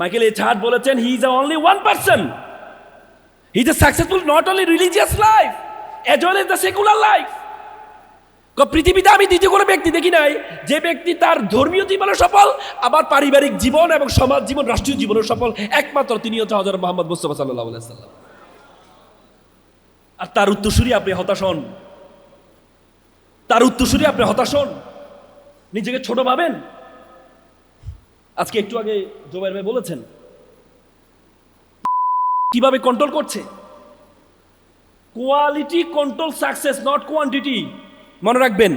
Michael Hart বলেছেন he is only one person he is successful not only religious life as well as the secular life পৃথিবীতে আমি দ্বিতীয় কোনো ব্যক্তি দেখি নাই যে ব্যক্তি তার ধর্মীয় জীবনে সফল, আবার পারিবারিক জীবন এবং সমাজ জীবন, রাষ্ট্রীয় জীবনে সফল, একমাত্র তিনি হচ্ছে হজরত মোহাম্মদ মুস্তফা সাল্লাহ সাল্লাম আর তার উত্তরসূরি আপনি হতাশ হন। তার উত্তরসূরি আপনি হতাশ হন। নিজেকে ছোট ভাবেন। আজকে একটু আগে জোবাইর ভাই বলেছেন, কীভাবে কন্ট্রোল করছে? Quality control success not quantity মনে রাখবেন,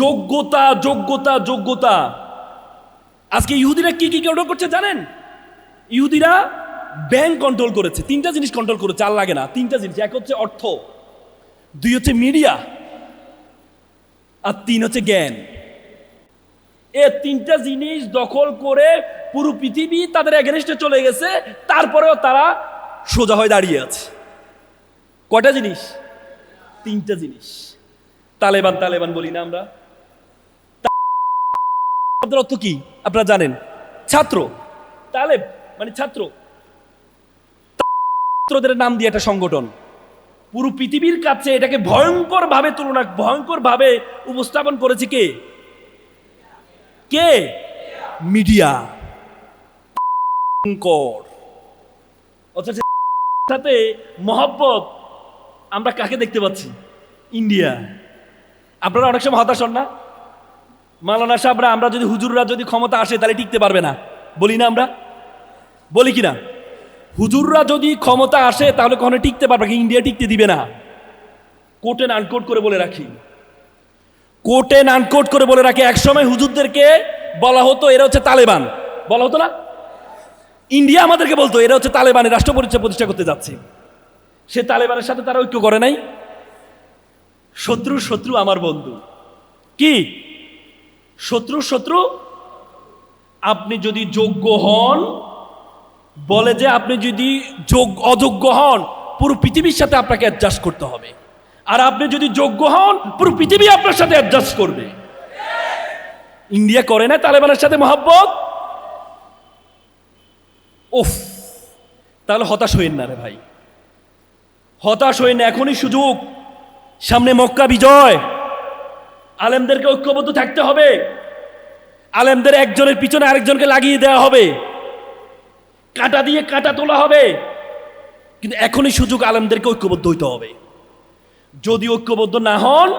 যোগ্যতা যোগ্যতা যোগ্যতা। আজকে ইহুদিরা কি কি কন্ট্রোল করছে জানেন? ইহুদিরা ব্যাংক কন্ট্রোল করেছে, তিনটা জিনিস কন্ট্রোল করেছে, আর লাগে না, তিনটা জিনিস। এক হচ্ছে অর্থ, দুই হচ্ছে মিডিয়া আর তিন হচ্ছে জ্ঞান। এ তিনটা জিনিস দখল করে পুরো পৃথিবী তাদের এগেনস্টে চলে গেছে, তারপরেও তারা সোজা হয়ে দাঁড়িয়ে আছে। কটা জিনিস? তিনটা জিনিস। তালেবান তালেবান বলি না আমরা। অর্থ কি? আপনারা জানেন। ছাত্র। তালেব মানে ছাত্র। ছাত্রদের নাম দিয়ে একটা সংগঠন। পুরো পৃথিবীর কাছে এটাকে ভয়ঙ্কর ভাবে তুলনা ভয়ঙ্কর ভাবে উপস্থাপন করেছে কে? কে? মিডিয়া। অথচ সাথে মহব্বত আমরা কাকে দেখতে পাচ্ছি? ইন্ডিয়া। আপনারা অনেক সময় হতাশ হন না? মালানা সাহেবরা আমরা যদি হুজুররা যদি ক্ষমতা আসে তাহলে টিকতে পারবে না। বলি না আমরা? বলি কি না হুজুররা যদি ক্ষমতা আসে তাহলে কখনো টিকতে পারবে কি ইন্ডিয়া টিকতে দিবে না। কোট এন্ড আনকোট করে বলে রাখি। কোট এন্ড আনকোট করে বলে রাখি, একসময় হুজুরদেরকে বলা হতো, এরা হচ্ছে তালেবান। বলা হতো না? ইন্ডিয়া আমাদেরকে বলতো, এরা হচ্ছে তালেবানের রাষ্ট্র পরিচয় প্রতিষ্ঠা করতে যাচ্ছে। সে তালেবানের সাথে তারা ঐক্য করে নাই। শত্রু শত্রু আমার বন্ধু। কি? শত্রু শত্রু, আপনি যদি যোগ্য হন, বলে যে আপনি যদি যোগ, অযোগ্য হন, পুরো পৃথিবীর সাথে আপনাকে অ্যাডজাস্ট করতে হবে। আর আপনি যদি যোগ্য হন, পুরো পৃথিবী আপনার সাথে অ্যাডজাস্ট করবে। ইন্ডিয়া করে না তালেবানের সাথে মহাব্বত? ওফ তাহলে হতাশ হইন না রে ভাই। হতাশ হইন না, এখনই সুযোগ। সামনে মক্কা বিজয়। আলেমদেরকে ঐক্যবদ্ধ থাকতে হবে। আলেমদের একজনের পিছনে আরেকজনকে লাগিয়ে দেওয়া হবে। কাটা দিয়ে কাটা তোলা হবে। কিন্তু এখনই সুযোগ আলেমদেরকে ঐক্যবদ্ধ হইতে হবে। যদি ঐক্যবদ্ধ না হন,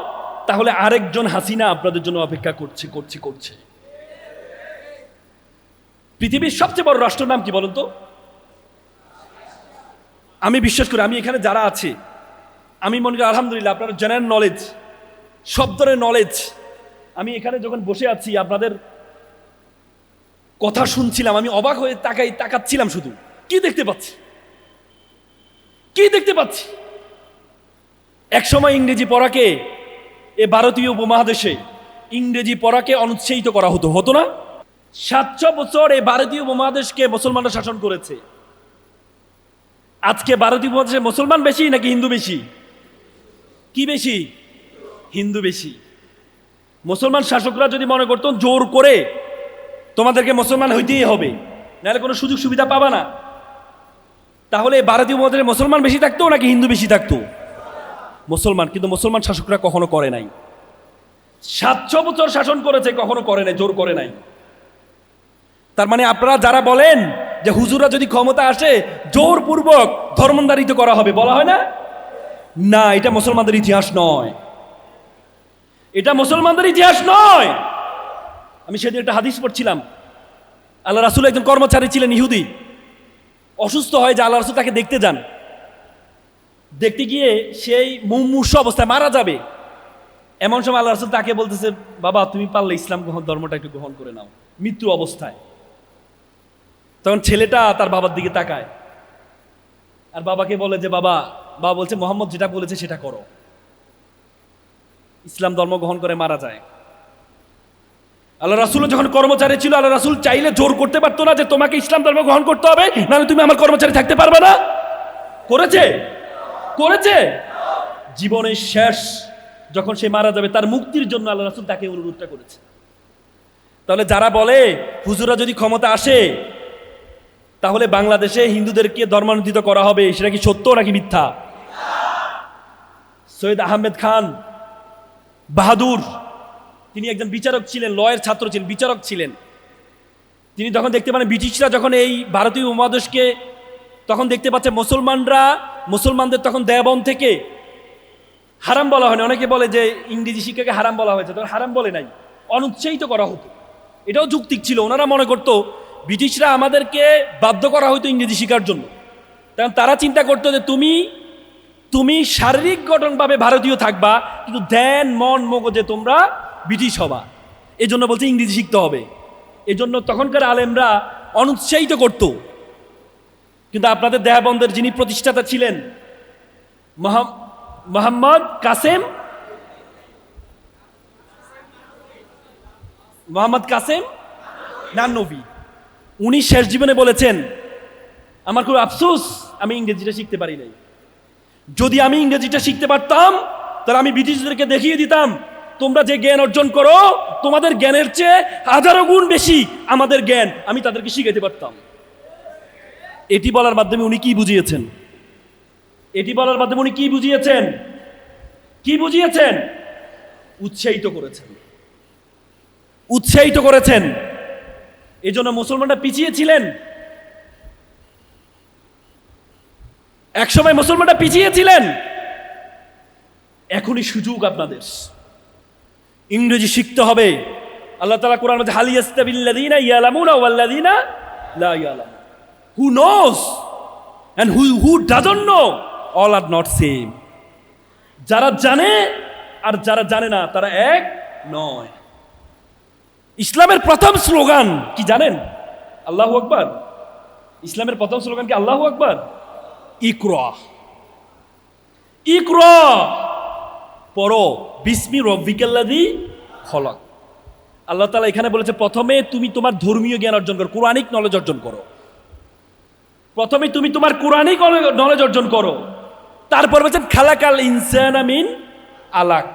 তাহলে আরেকজন হাসিনা আপনাদের জন্য অপেক্ষা করছে করছে করছে। পৃথিবীর সবচেয়ে বড় রাষ্ট্রের নাম কি বলুন তো? আমি বিশ্বাস করি, আমি এখানে যারা আছে, আমি মনে করি আলহামদুলিল্লাহ আপনার জেনারেল নলেজ সব ধরনের নলেজ আমি এখানে যখন বসে আছি, আপনাদের কথা শুনছিলাম, আমি অবাক হয়ে তাকাই, তাকাচ্ছিলাম শুধু। কি দেখতে পাচ্ছি? কি দেখতে পাচ্ছি? একসময় ইংরেজি পড়াকে এ ভারতীয় উপমহাদেশে ইংরেজি পড়াকে অনুৎসাহিত করা হতো হতো না? সাতশো বছর এই ভারতীয় উপমহাদেশকে মুসলমানরা শাসন করেছে। আজকে ভারতীয় উপমহাদেশে মুসলমান বেশি নাকি হিন্দু বেশি? কি বেশি? হিন্দু বেশি। মুসলমান শাসকরা যদি মনে করতো জোর করে তোমাদেরকে মুসলমান হইতেই হবে, নাহলে কোনো সুযোগ সুবিধা পাবা না। তাহলে ভারতীয় উপমহাদেশে মুসলমান বেশি থাকতো নাকি হিন্দু বেশি থাকতো? মুসলমান, কিন্তু মুসলমান শাসকরা কখনো করে নাই। সাতশো বছর শাসন করেছে, কখনো করে নাই, জোর করে নাই। তার মানে আপনারা যারা বলেন যে হুজুরা যদি ক্ষমতা আসে, জোরপূর্বক ধর্মন্দারিত করা হবে, বলা হয় না? না, এটা মুসলমানদের ইতিহাস নয়। এটা মুসলমানদের ইতিহাস নয়। আমি সেদিন একটা হাদিস পড়ছিলাম। আল্লাহ রাসুল একজন কর্মচারী ছিলেন ইহুদি। অসুস্থ হয় যে আল্লাহ রাসুল তাকে দেখতে যান। দেখতে গিয়ে সেই মুমূর্ষ অবস্থায় মারা যাবে। এমন সময় আল্লাহ রাসুল তাকে বলতেছে, বাবা, তুমি পারলে ইসলাম গ্রহণ ধর্মটা একটু গ্রহণ করে নাও। মৃত্যু অবস্থায়। তখন ছেলেটা তার বাবার দিকে তাকায়। আর বাবাকে বলে যে, বাবা বাবা বলছে, মোহাম্মদ যেটা বলেছে সেটা করো। ইসলাম ধর্ম গ্রহণ করে মারা যায়। আল্লাহ রাসুল যখন কর্মচারী ছিল, আল্লাহ রাসুল চাইলে জোর করতে পারতো না যে, তোমাকে ইসলাম ধর্ম গ্রহণ করতে হবে, নাহলে তুমি আমার কর্মচারী থাকতে পারবে না। করেছে। করেছে? জীবনের শেষ যখন সে মারা যাবে, তার মুক্তির জন্য আল্লাহ রাসুল তাকে অনুরোধটা করেছে। তাহলে যারা বলে হুজুরা যদি ক্ষমতা আসে, তাহলে বাংলাদেশে হিন্দুদেরকে ধর্মান্তরিত করা হবে, সেটা কি সত্য নাকি মিথ্যা? সৈয়দ আহমেদ খান বাহাদুর, তিনি একজন বিচারক ছিলেন, লয়ের ছাত্র ছিলেন, বিচারক ছিলেন। তিনি তখন দেখতে পান ব্রিটিশরা যখন এই ভারতীয় উপমহাদেশকে তখন দেখতে পাচ্ছে মুসলমানরা মুসলমানদের তখন দেবন থেকে হারাম বলা হয়নি। অনেকে বলে যে ইংরেজি শিক্ষাকে হারাম বলা হয়েছে। তখন হারাম বলে নাই। অনুৎসাহিত করা হতো। এটাও যুক্তিক ছিল। ওনারা মনে করতো, ব্রিটিশরা আমাদেরকে বাধ্য করা হতো ইংরেজি শেখার জন্য। কারণ তারা চিন্তা করতো যে তুমি তুমি শারীরিক গঠনভাবে ভারতীয় থাকবা, কিন্তু ধ্যান, মন, মগজে তোমরা ব্রিটিশ হবা। এজন্য জন্য বলছে ইংরেজি শিখতে হবে। এজন্য তখনকার আলেমরা অনুৎসাহিত করত। কিন্তু আপনাদের দেহাবন্ধের যিনি প্রতিষ্ঠাতা ছিলেন মোহাম্মদ কাসেম মোহাম্মদ কাসেম নান্নবী উনি শেষ জীবনে বলেছেন, আমার খুব আফসোস, আমি ইংরেজিটা শিখতে পারি নাই। যদি আমি ইংরেজিটা শিখতে পারতাম, তাহলে আমি ব্রিটিশদেরকে দেখিয়ে দিতাম, তোমরা যে জ্ঞান অর্জন করো, তোমাদের জ্ঞানের চেয়ে হাজারো গুণ বেশি আমাদের জ্ঞান আমি তাদেরকে শিখাতে পারতাম। এটি বলার মাধ্যমে উনি কি বুঝিয়েছেন? এটি বলার মাধ্যমে উনি কি বুঝিয়েছেন? কি বুঝিয়েছেন? উৎসাহিত করেছেন। উৎসাহিত করেছেন। এই জন্য মুসলমানরা পিছিয়েছিলেন একসময় মুসলমানরা পিছিয়েছিলেন এখনই সুযোগ আপনাদের। ইংরেজি শিখতে হবে। আল্লাহ তালা কোরআন হালিয়াস্তাবিল্লাদিনা ইয়ালামুনা ওয়াল্লাদিনা লা ইয়ালামুন। Who knows and who who doesn't know all are not same যারা জানে আর যারা জানে না, তারা এক নয়। ইসলামের প্রথম স্লোগান কি জানেন? আল্লাহু আকবার। ইসলামের প্রথম স্লোগান কি আল্লাহু আকবার? ইকরা। ইকরা। পড়ো, বিসমি রব্বিকাল্লাদি খলক। আল্লাহ তালা এখানে বলেছে, প্রথমে তুমি তোমার ধর্মীয় জ্ঞান অর্জন করো কোরআনিক নলেজ অর্জন করো। প্রথমে তুমি তোমার কোরআনিক নলেজ অর্জন করো। তারপর বলছেন, খালাকাল ইনসান আমিন আলাক।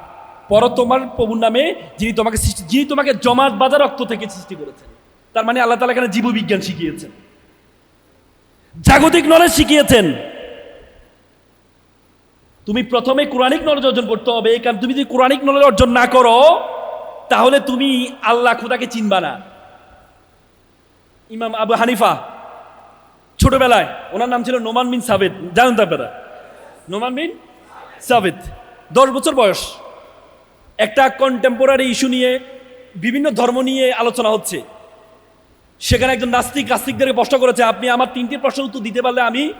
পর তোমার প্রভুর নামে যিনি তোমাকে সৃষ্টি যিনি তোমাকে জমাট বাজার রক্ত থেকে সৃষ্টি করেছেন। তার মানে আল্লাহ তালা এখানে জীববিজ্ঞান শিখিয়েছেন। জাগতিক নলেজ শিখিয়েছেন। তুমি প্রথমে কোরআনিক নলেজ অর্জন করতে হবে কারণ তুমি যদি কোরআনিক নলেজ অর্জন না করো, তাহলে তুমি আল্লাহ খুদাকে চিনবা না। ইমাম আবু হানিফা ছোটবেলায়, ওনার নাম ছিল নোমান বিন সাবেদ। জানেন তো আপনারা? নোমান বিন সাবেদ। দশ বছর বয়স। একটা কন্টেম্পোরারি ইস্যু নিয়ে বিভিন্ন ধর্ম নিয়ে আলোচনা হচ্ছে। সেখানে একজন নাস্তিক নাস্তিকদেরকে প্রশ্ন করেছে, আপনি আমার তিনটি প্রশ্ন উত্তর দিতে পারলে আমি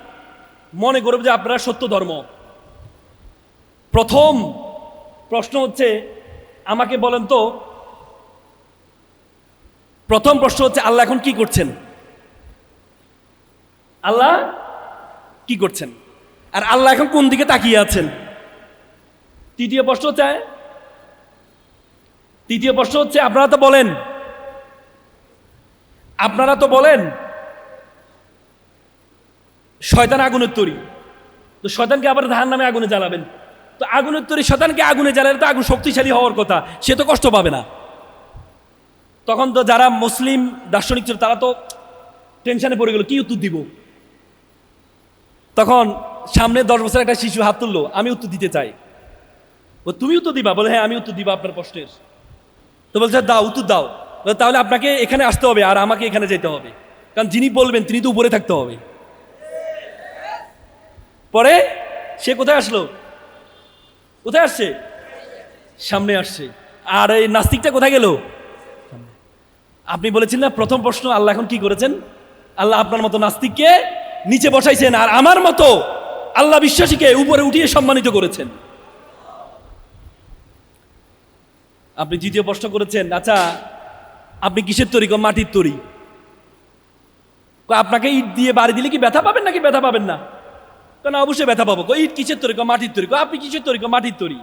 মনে করব যে আপনারা সত্য ধর্ম। প্রথম প্রশ্ন হচ্ছে, আমাকে বলেন তো, প্রথম প্রশ্ন হচ্ছে, আল্লাহ এখন কি করছেন? আল্লাহ কি করছেন? আর আল্লাহ এখন কোন দিকে তাকিয়ে আছেন? তৃতীয় প্রশ্ন হচ্ছে, তৃতীয় প্রশ্ন হচ্ছে, আপনারা তো বলেন। আপনারা তো বলেন, শয়তান আগুনের তরি। তো শয়তানকে আবার ধান নামে আগুনে জ্বালাবেন। তো আগুনের তরি শয়তানকে আগুনে জ্বালালে তো আগুন শক্তিশালী হওয়ার কথা, সে তো কষ্ট পাবে না। তখন তো যারা মুসলিম দার্শনিক ছিল, তারা তো টেনশনে পড়ে গেল, কি উত্তর দিব? তখন সামনে দশ বছর একটা শিশু হাত তুললো, আমি উত্তর দিতে চাই। ও তুমি উত্তর দিবা? বলে হ্যাঁ আমি উত্তর দিবা আপনার প্রশ্নের। তো বলছে, দাও, উত্তর দাও। তাহলে আপনাকে এখানে আসতে হবে আর আমাকে এখানে যেতে হবে। কারণ যিনি বলবেন, তিনি তো উপরে থাকতে হবে। পরে সে কোথায় আসলো? কোথায় আসছে? সামনে আসছে। আর এই নাস্তিকটা কোথায় গেল? আপনি বলেছিলেন না, প্রথম প্রশ্ন আল্লাহ এখন কি করেছেন? আল্লাহ আপনার মতো নাস্তিককে নিচে বসাইছেন, আর আমার মতো আল্লাহ বিশ্বাসীকে উপরে উঠিয়ে সম্মানিত করেছেন। আপনি দ্বিতীয় প্রশ্ন করেছেন আচ্ছা আপনি কিসের তৈরি? মাটির তরি। আপনাকে ইট দিয়ে বাড়ি দিলে কি ব্যথা পাবেন নাকি ব্যথা পাবেন না? কেন অবশ্যই ব্যথা পাবো। ইট কিসের তৈরি? মাটির তৈরি। আপনি কিসের তৈরি? মাটির তরি।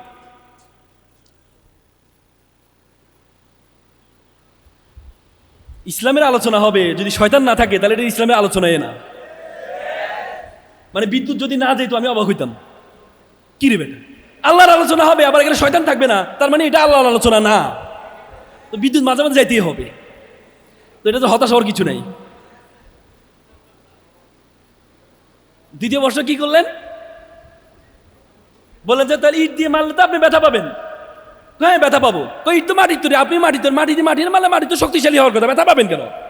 ইসলামের আলোচনা হবে, যদি শয়তান না থাকে, তাহলে এটা ইসলামের আলোচনায় না। মানে বিদ্যুৎ যদি না যেত আমি অবাক হইতাম। কি রে বেটা? আল্লাহর আলোচনা হবে, আবার এখানে শয়তান থাকবে না। তার মানে এটা আল্লাহর আলোচনা না। তো বিদ্যুৎ মাঝে মাঝে যাইতেই হবে। তো এটা তো হতাশ হওয়ার কিছু নেই। দ্বিতীয় বর্ষ কি করলেন? বললেন যে, তাহলে ইট দিয়ে মারলে তো আপনি ব্যথা পাবেন। হ্যাঁ ব্যথা পাবো। তো ইট তো মাটির তৈরি, আপনি মাটি তৈরি, মাটি দিয়ে মাটির মারলে মাটি তো শক্তিশালী হওয়ার কথা, ব্যথা পাবেন কেন?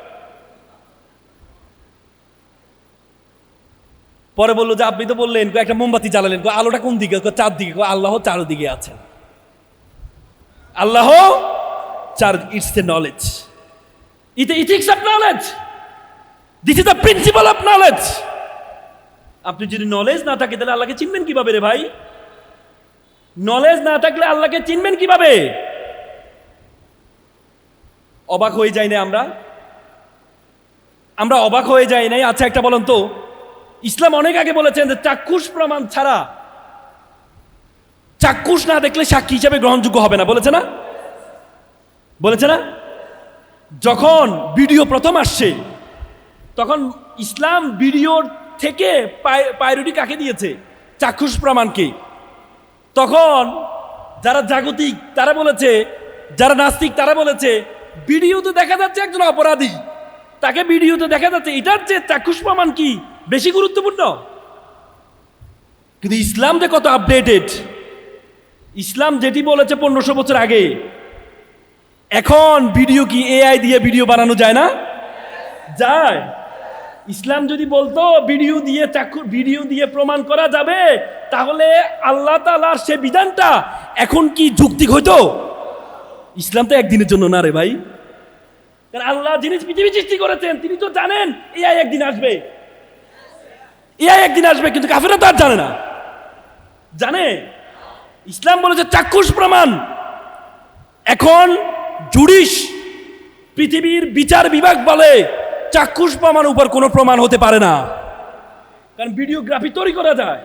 পরে বলল যে, আপনি তো বললেন একটা মোমবাতি জ্বালালেন আলোটা কোন দিকে? চার দিকে আল্লাহ চারদিকে আছেন। আল্লাহ চার it's the knowledge it ethics of knowledge this is the principle of knowledge আপনি যদি নলেজ না থাকে, তাহলে আল্লাহকে চিনবেন কীভাবে রে ভাই? নলেজ না থাকলে আল্লাহকে চিনবেন কীভাবে? অবাক হয়ে যাই না আমরা? আমরা অবাক হয়ে যাই নাই? আচ্ছা একটা বলুন তো। ইসলাম অনেক আগে বলেছেন যে চাক্ষুষ প্রমাণ ছাড়া চাক্ষুষ না দেখলে সাক্ষী হিসাবে গ্রহণযোগ্য হবে না। বলেছে না? বলেছে না? যখন ভিডিও প্রথম আসছে, তখন ইসলাম ভিডিওর থেকে পায়রুটি কাকে দিয়েছে? চাক্ষুষ প্রমাণকে। তখন যারা জাগতিক, তারা বলেছে, যারা নাস্তিক, তারা বলেছে, ভিডিওতে দেখা যাচ্ছে একজন অপরাধী। তাকে ভিডিওতে দেখা যাচ্ছে, এটার যে চাক্ষুষ প্রমাণ কি? বেশি গুরুত্বপূর্ণ। কিন্তু ইসলাম যে কত আপডেটেড ইসলাম যেটি বলেছে পনেরোশো বছর আগে, এখন ভিডিও কি এআই দিয়ে ভিডিও বানানো যায় না? যায়। ইসলাম যদি বলতো ভিডিও দিয়ে চাক্ষু ভিডিও দিয়ে প্রমাণ করা যাবে, তাহলে আল্লাহ তালার সে বিধানটা এখন কি যুক্তিক হইতো? ইসলাম তো একদিনের জন্য না রে ভাই। কারণ আল্লাহ জিনিস পৃথিবী সৃষ্টি করেছেন, তিনি তো জানেন এআই একদিন আসবে। এআই একদিন আসবে, কিন্তু কাফেরা তো আর জানে না। জানে? ইসলাম বলেছে চাক্ষুষ প্রমাণ। এখন জুডিশ, পৃথিবীর বিচার বিভাগ বলে চাক্ষুষ প্রমাণ উপর কোনো প্রমাণ হতে পারে না। কারণ ভিডিওগ্রাফি তৈরি করা যায়।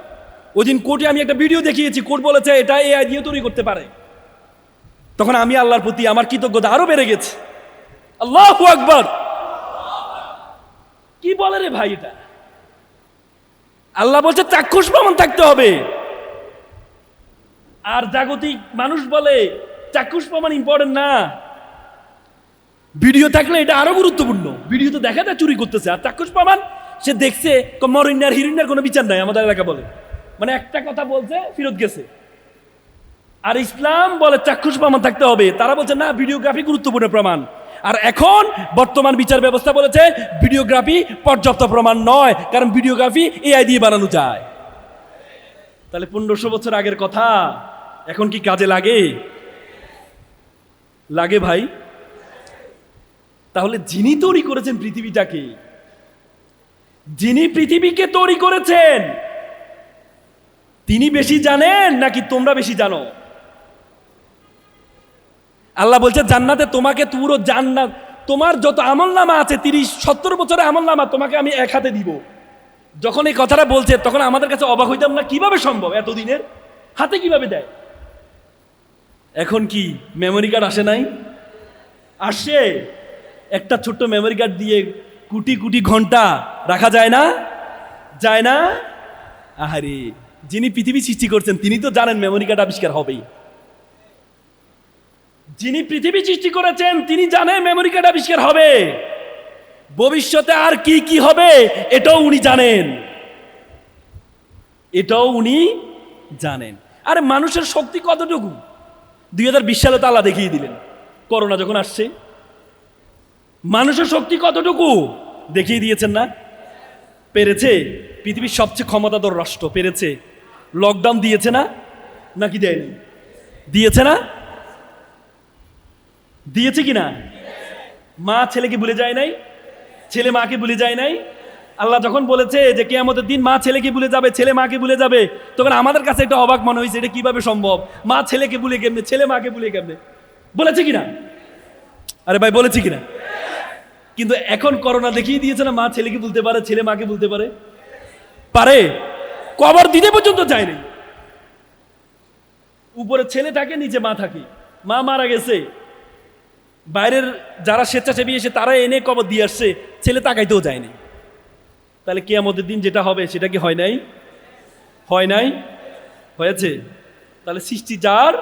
ওই দিন কোর্টে আমি একটা ভিডিও দেখিয়েছি, কোর্ট বলেছে এটা এআই দিয়ে তৈরি করতে পারে। তখন আমি আল্লাহর প্রতি আমার কৃতজ্ঞতা আরও বেড়ে গেছে। আল্লাহ আকবর। কি বলে রে ভাই এটা? আল্লাহ বলছে, চাক্ষুষ প্রমাণ থাকতে হবে। আর জাগতিক মানুষ বলে, চাক্ষুষ প্রমাণ ইম্পর্টেন্ট না। ভিডিও থাকলে এটা আরও গুরুত্বপূর্ণ। ভিডিও তো দেখা যায় চুরি করতেছে। আর চাক্ষুষ প্রমাণ, সে দেখছে মরিন্যার হিরিন্যার কোনো বিচার নাই, আমাদের এলাকা বলে। মানে একটা কথা বলছে ফিরত গেছে। আর ইসলাম বলে, চাক্ষুষ প্রমাণ থাকতে হবে। তারা বলছে, না, ভিডিওগ্রাফি গুরুত্বপূর্ণ প্রমাণ। আর এখন বর্তমান বিচার ব্যবস্থা বলেছে, ভিডিওগ্রাফি পর্যাপ্ত প্রমাণ নয়, কারণ ভিডিওগ্রাফি এআই দিয়ে বানানো যায়। তাহলে পনেরোশো বছর আগের কথা, এখন কি কাজে লাগে? লাগে ভাই। তাহলে যিনি তৈরি করেছেন পৃথিবীটাকে, যিনি পৃথিবীকে তৈরি করেছেন, তিনি বেশি জানেন নাকি তোমরা বেশি জানো? আল্লাহ বলছে, জান্নাতে তোমাকে পুরো জান্নাত। তোমার যত আমল নামা আছে, তিরিশ, সত্তর বছরের আমল নামা, তোমাকে আমি এক হাতে দিব। যখন এই কথাটা বলছে, তখন আমাদের কাছে অবাক হইতাম না, কীভাবে সম্ভব এতদিনের? হাতে কীভাবে দেয়? এখন কি মেমোরি কার্ড আসে নাই? আসে। একটা ছোট্ট মেমোরি কার্ড দিয়ে কোটি কোটি ঘণ্টা রাখা যায় না? যায় না? আহারে, যিনি পৃথিবী সৃষ্টি করছেন, তিনি তো জানেন মেমোরি কার্ড আবিষ্কার হবেই। যিনি পৃথিবী সৃষ্টি করেছেন, তিনি জানেন মেমোরি কার্ড আবিষ্কার হবে। ভবিষ্যতে আর কি কি হবে, এটাও উনি জানেন। এটাও উনি জানেন। আরে মানুষের শক্তি কতটুকু? দুই হাজার বিশ সালে তো আল্লাহ দেখিয়ে দিলেন, করোনা যখন আসছে। মানুষের শক্তি কতটুকু? দেখিয়ে দিয়েছেন না? পেরেছে? পৃথিবীর সবচেয়ে ক্ষমতাধর রাষ্ট্র পেরেছে। লকডাউন দিয়েছে না? নাকি দেয়নি? দিয়েছে না? দিয়েছে কি না মা ছেলেকে ভুলে যায় নাই? ছেলে মাকে ভুলে যায় নাই? আল্লাহ যখন বলেছে যে কেয়ামতের দিন মা ছেলেকে ভুলে যাবে, ছেলে মাকে ভুলে যাবে, তখন আমাদের কাছে একটা অবাক মনে হয়েছে, এটা কীভাবে সম্ভব? মা ছেলেকে ভুলে কেমনে? ছেলে মাকে ভুলে কেমনে? বলেছে কিনা? আরে ভাই, বলেছি কিনা? কিন্তু এখন করোনা দেখিয়ে দিয়েছে না, মা ছেলেকে বলতে পারে, ছেলে মাকে বলতে পারে? পারে। কবর দিতে পর্যন্ত যায়নি উপরে ছেলে থাকে, নিচে মা থাকে। মা মারা গেছে। বাইরের যারা স্বেচ্ছাসেবী এসে তারা এনে কবর দিয়ে আসছে, ছেলে তাকাইতেও যায়নি তাহলে কে আমাদের দিন যেটা হবে, সেটা কি হয় নাই? হয় নাই? হয়েছে। তাহলে সৃষ্টি যার?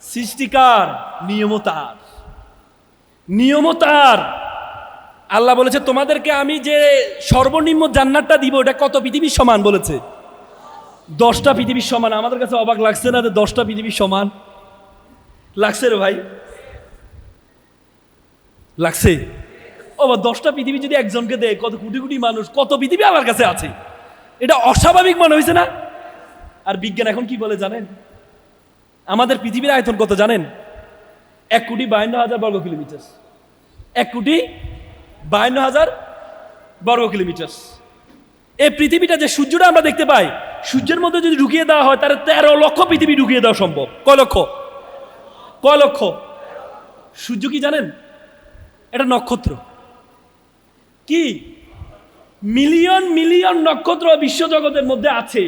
সৃষ্টিকার নিয়মতার। নিয়মতার। আল্লাহ বলেছে, তোমাদেরকে আমি যে সর্বনিম্ন জান্নাতটা দিব এটা কত পৃথিবীর সমান? বলেছে। দশটা পৃথিবীর সমান। আমাদের কাছে অবাক লাগছে না যে দশটা পৃথিবীর সমান? লাগছে রে ভাই। লাগছে। ও বা দশটা পৃথিবী যদি একজনকে দেয়, কত কোটি কোটি মানুষ, কত পৃথিবী আমার কাছে আছে? এটা অস্বাভাবিক মনে হয়েছে না? আর বিজ্ঞান এখন কি বলে জানেন? আমাদের পৃথিবীর আয়তন কত জানেন? এক কোটি বায়ান্ন হাজার বর্গ কিলোমিটার। এক কোটি বায়ান্ন হাজার বর্গ কিলোমিটার। এই পৃথিবীটা যে সূর্যটা আমরা দেখতে পাই, সূর্যের মধ্যে যদি ঢুকিয়ে দেওয়া হয়, তাহলে তেরো লক্ষ পৃথিবী ঢুকিয়ে দেওয়া সম্ভব। কয় লক্ষ? কয় লক্ষ? সূর্য কি জানেন? এটা নক্ষত্র। কি? মিলিয়ন মিলিয়ন নক্ষত্র বিশ্বজগতের মধ্যে আছে।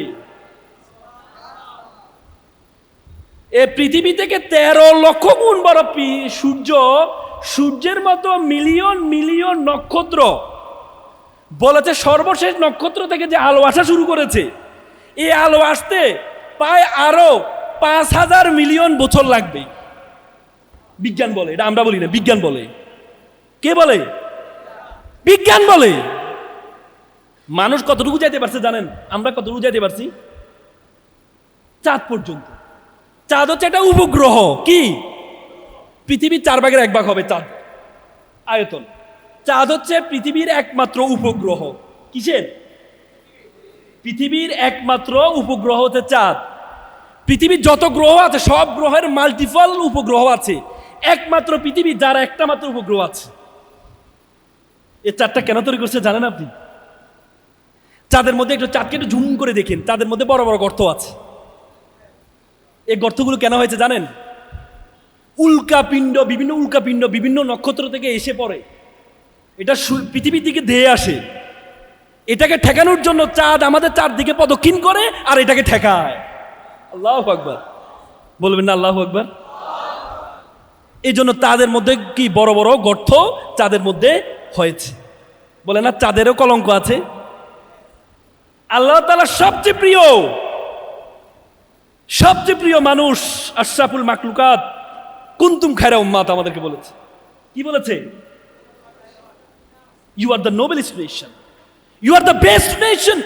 এ পৃথিবী থেকে তেরো লক্ষ গুণ বড় সূর্য, সূর্যের মতো মিলিয়ন মিলিয়ন নক্ষত্র। বলেছে সর্বশেষ নক্ষত্র থেকে যে আলো আসা শুরু করেছে এই আলো আসতে প্রায় আরও পাঁচ হাজার মিলিয়ন বছর লাগবে। বিজ্ঞান বলে, এটা আমরা বলি না, বিজ্ঞান বলে। কে বলে? বিজ্ঞান বলে। মানুষ কতটুকু যাইতে পারছে জানেন? আমরা কতটুকু যাইতে পারছি? চাঁদ পর্যন্ত। চাঁদ হচ্ছে একটা উপগ্রহ। কি? পৃথিবীর চার ভাগের এক ভাগ হবে চাঁদ। আয়তন। চাঁদ হচ্ছে পৃথিবীর একমাত্র উপগ্রহ। কিসের? পৃথিবীর একমাত্র উপগ্রহ হচ্ছে চাঁদ। পৃথিবীর যত গ্রহ আছে, সব গ্রহের মাল্টিপল উপগ্রহ আছে। একমাত্র পৃথিবী, যার একটা মাত্র উপগ্রহ আছে। এই চাঁদটা কেন তৈরি করছে জানেন আপনি? চাঁদের মধ্যে একটু চাঁদকে একটু ঝুম করে দেখেন, চাঁদের মধ্যে বড় বড় গর্ত আছে। এই গর্তগুলো কেন হয়েছে জানেন? উল্কাপিণ্ড, বিভিন্ন উল্কাপিণ্ড, বিভিন্ন নক্ষত্র থেকে এসে পড়ে। এটা পৃথিবীর দিকে ধেয়ে আসে। এটাকে ঠেকানোর জন্য চাঁদ আমাদের চারদিকে প্রদক্ষিণ করে আর এটাকে ঠেকায়। আল্লাহ আকবর। বলবেন না আল্লাহ আকবর? এই জন্য তাদের মধ্যে কি বড় বড় গর্ত, চাঁদের মধ্যে হয়েছে। বলে না চাঁদেরও কলঙ্ক আছে? আল্লাহ তালা সবচেয়ে প্রিয় সবচেয়ে প্রিয় মানুষ আশরাফুল মাকলুকাত কুন্তুম খায়রা উম্মাত আমাদেরকে বলেছে। কি বলেছে? You are the noblest nation you are the best nation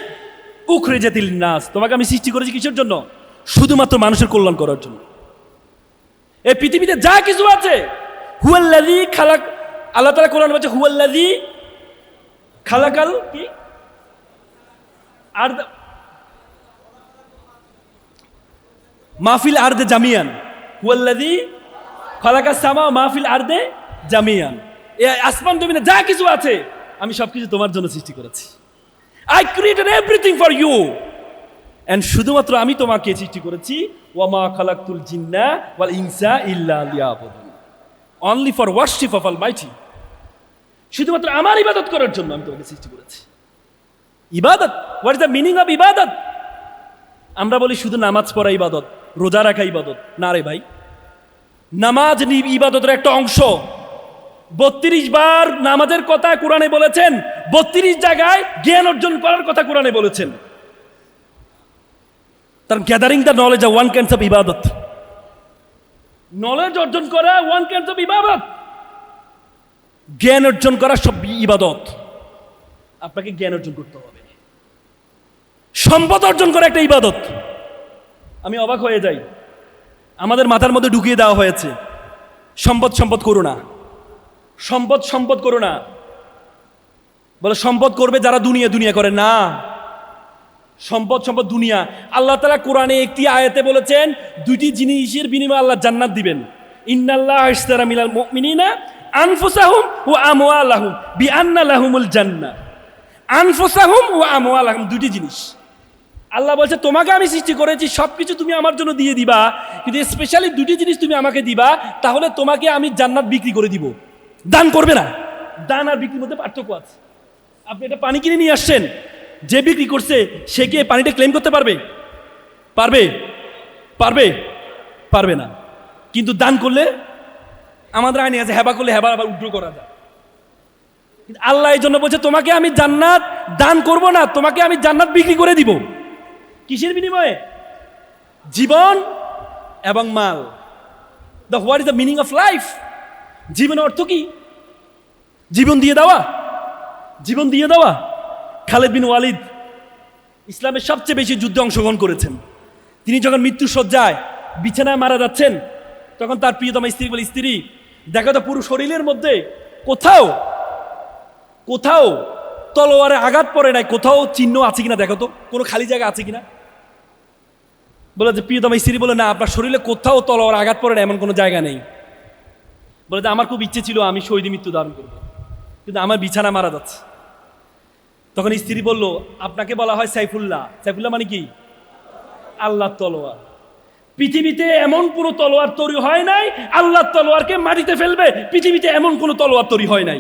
উখরে জাতিল নাস তোমাকে আমি সৃষ্টি করেছি কিসের জন্য? শুধুমাত্র মানুষের কল্যাণ করার জন্য। এই পৃথিবীতে যা কিছু আছে হুয়াল্লাদি খালাক আল্লাহ তালা কোরআন বলছে হুয়াল্লাদি খালাকাল কি? আর মাহফিল আর্দে জামিয়ান। হুয়াল্লাদি খালাকা সামা মাহফিল আর্দে জামিয়ান। এ আসমান জমিনে যা কিছু আছে, আমি সব কিছু তোমার জন্য সৃষ্টি করেছি। I created everything for you and শুধুমাত্র আমি তোমাকে সৃষ্টি করেছি ওয়ামা খালাকুল জিন্না ওয়াল ইনসা ইল্লা লিয়াবুদুন। Only for worship of almighty শুধুমাত্র আমার ইবাদত করার জন্য আমি তোমাকে সৃষ্টি করেছি। ইবাদত? What is the meaning of ইবাদত? আমরা বলি শুধু নামাজ পড়া ইবাদত, রোজা রাখা ইবাদত। না রে ভাই, নামাজ ইবাদতের একটা অংশ। বত্রিশ বার নামাজের কথা কোরআনে বলেছেন, বত্রিশ জায়গায় জ্ঞান অর্জন করার কথা কোরআনে বলেছেন। তার gathering the knowledge one kinds of ইবাদত নলেজ অর্জন করা ওয়ান ক্যান্স অফ ইবাদত জ্ঞান অর্জন করা সব ইবাদত। আপনাকে জ্ঞান অর্জন করতে হবে। সম্পদ অর্জন করা একটা ইবাদত। আমি অবাক হয়ে যাই। আমাদের মাথার মধ্যে ঢুকিয়ে দেওয়া হয়েছে। সম্পদ সম্পদ করো না। সম্পদ সম্পদ করো না। বলে সম্পদ করবে যারা দুনিয়া দুনিয়া করে। না। সম্পদ সম্পদ দুনিয়া। আল্লাহ তালা কোরআনে একটি আয়াতে বলেছেন, দুইটি জিনিসের বিনিময়ে আল্লাহ জান্নাত দিবেন। ইন্নাল্লাহ ইস্তারা মিলাল মুমিনিনা আনফুসাহুম ও আমওয়ালাহুম, বিআন্না লাহুমুল জান্নাহ আনফুসাহুম ও আমওয়ালাহুম দুটি জিনিস। আল্লাহ বলছে, তোমাকে আমি সৃষ্টি করেছি সব কিছু তুমি আমার জন্য দিয়ে দিবা। কিন্তু স্পেশালি দুটি জিনিস তুমি আমাকে দিবা, তাহলে তোমাকে আমি জান্নাত বিক্রি করে দিব। দান করবে না। দান আর বিক্রির মধ্যে পার্থক্য আছে। আপনি এটা পানি কিনে নিয়ে আসছেন, যে বিক্রি করছে, সে কি পানিটা ক্লেম করতে পারবে? পারবে? পারবে? পারবে না। কিন্তু দান করলে আমাদের আইনে আছে, হেবা করলে হেবা আবার উড্র করা যায়। কিন্তু আল্লাহ এই জন্য বলছে, তোমাকে আমি জান্নাত দান করব না, তোমাকে আমি জান্নাত বিক্রি করে দিব। কিসের বিনিময়ে? জীবন এবং মাল। The what is the meaning of life জীবনের অর্থ কি? জীবন দিয়ে দেওয়া। জীবন দিয়ে দেওয়া। খালেদ বিন ওয়ালিদ ইসলামের সবচেয়ে বেশি যুদ্ধে অংশগ্রহণ করেছেন। তিনি যখন মৃত্যু সজ্জায় বিছানায় মারা যাচ্ছেন, তখন তার প্রিয়তমা স্ত্রী বলে, স্ত্রী দেখো তো পুরো শরীরের মধ্যে। কোথাও কোথাও তলোয়ারে আঘাত পড়ে নাই, কোথাও চিহ্ন আছে কিনা দেখো তো, কোনো খালি জায়গা আছে কিনা? বলে যে, প্রিয়তমা স্ত্রী বলে, না, আপনার শরীরে কোথাও তলোয়ার আঘাত পড়ে না, এমন কোনো জায়গা নেই। বলে যে, আমার খুব ইচ্ছে ছিল, আমি শহীদ মৃত্যু ধারণ করব। কিন্তু আমার বিছানা মারা যাচ্ছে। তখন স্ত্রী বলল, আপনাকে বলা হয় সাইফুল্লাহ। সাইফুল্লাহ মানে কি? আল্লাহ তলোয়ার। পৃথিবীতে এমন কোনো তলোয়ার তৈরি হয় নাই, আল্লাহ তলোয়ারকে মাটিতে ফেলবে, পৃথিবীতে এমন কোনো তলোয়ার তৈরি হয় নাই।